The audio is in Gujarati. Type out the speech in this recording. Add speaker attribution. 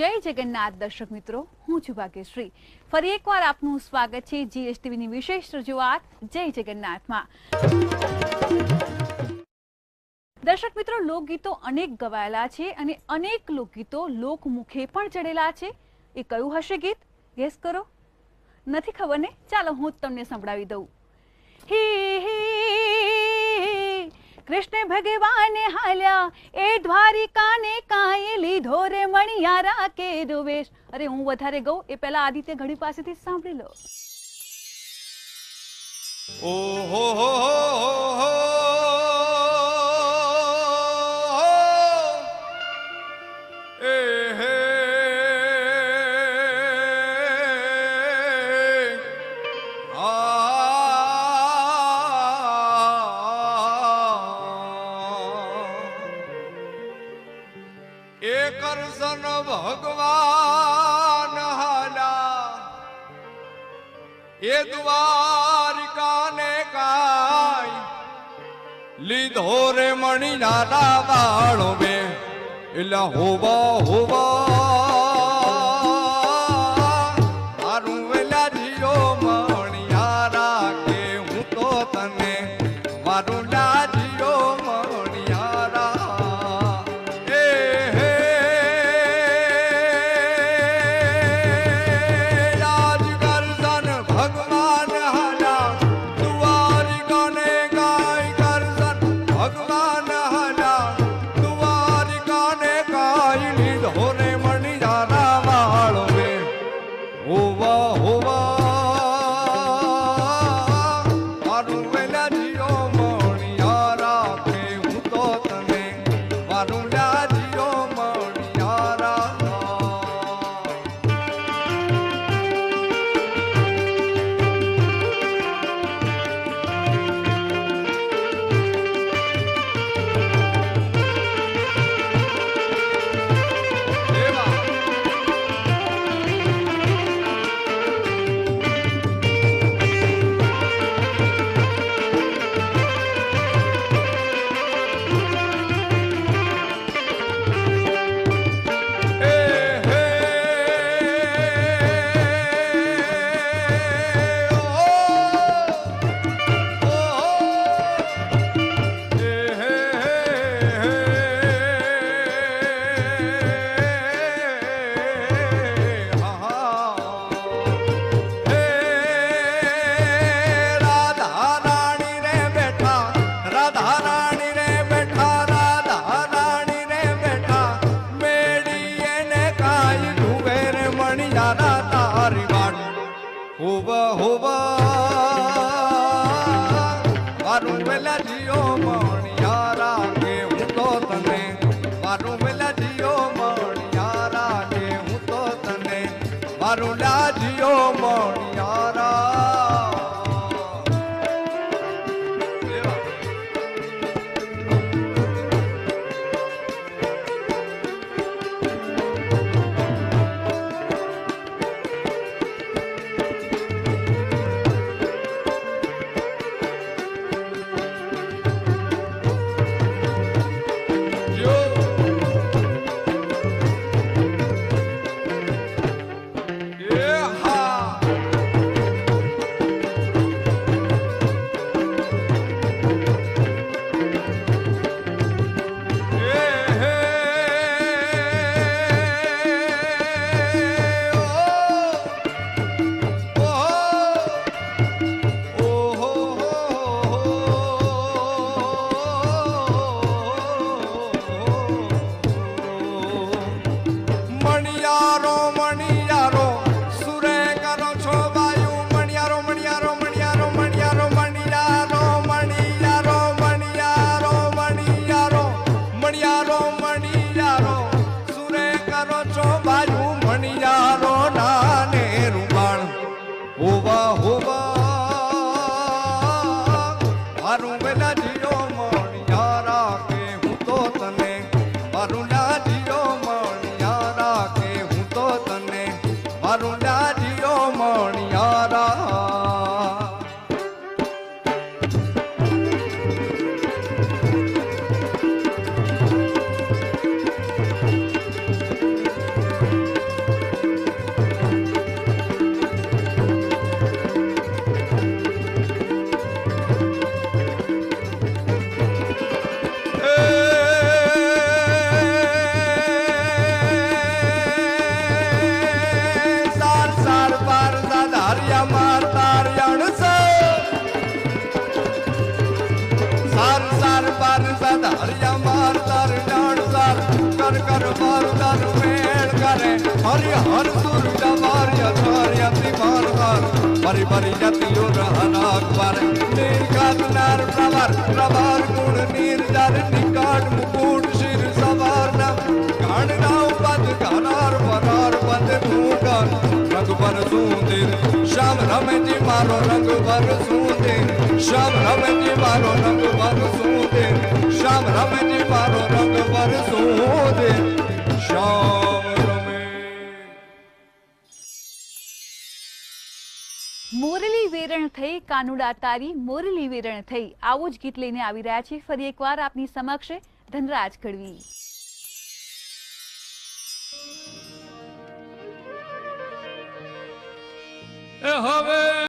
Speaker 1: જય જગન્નાથ, દર્શક મિત્રો. હું છું ભાગ્યશ્રી. ફરી એકવાર આપનું સ્વાગત છે જીએસટીવીની વિશેષ રજૂઆત જય જગન્નાથમાં. દર્શક મિત્રો, લોકગીતો અનેક ગવાયેલા છે અને અનેક લોકગીતો લોકમુખે પણ ચડેલા છે. એ કયું હશે ગીત? ગેસ કરો. નથી ખબર ને? ચાલો હું તમને સંભળાવી દઉં. હે, હી કૃષ્ણ ભગવાને હાલ્યા. એ દ્વારિકાને કાંઈ લીધો રે મણિયારા કે દુવેશ અરે હું વધારે ગઉં, એ પહેલા આદિત્ય ઘડી પાસેથી સાંભળી લો.
Speaker 2: ઓ હો હો હો હે. આ ભગવાન હાલા. એ દ્વારિકાને કાય લીધો રે મણી નાના બાળો બે એટલે હોવા હોવા હોવ મારું વેલા જીઓ મણિયારા કે હું તો તને મારું વેલા જીઓ મણિયારા કે હું તો તને મારું nobody. હરિ હર સુર જવાર્ય ચાર્યતિ માર્ગર પરી પરી જતિયો રહનાક પર નિર્ગતનાર પ્રવર પ્રવર ગુણ નિર્જર નિકટ મુકુટ શિર સવર્ણ ગણના પદ ઘનાર પરાર પદ ભૂકર રંગ પર સુંદર શ્યામ રમેજી મારો રંગ પર સુંદર શ્યામ રમેજી મારો રંગ પર સુંદર શ્યામ રમેજી મારો
Speaker 1: વેરણ થઈ, કાનુડા તારી મોરલી વેરણ થઈ. આવું જ ગીત લઈને આવી રહ્યા છે ફરી એકવાર આપની સમક્ષ ધનરાજ ગઢવી.
Speaker 2: હવે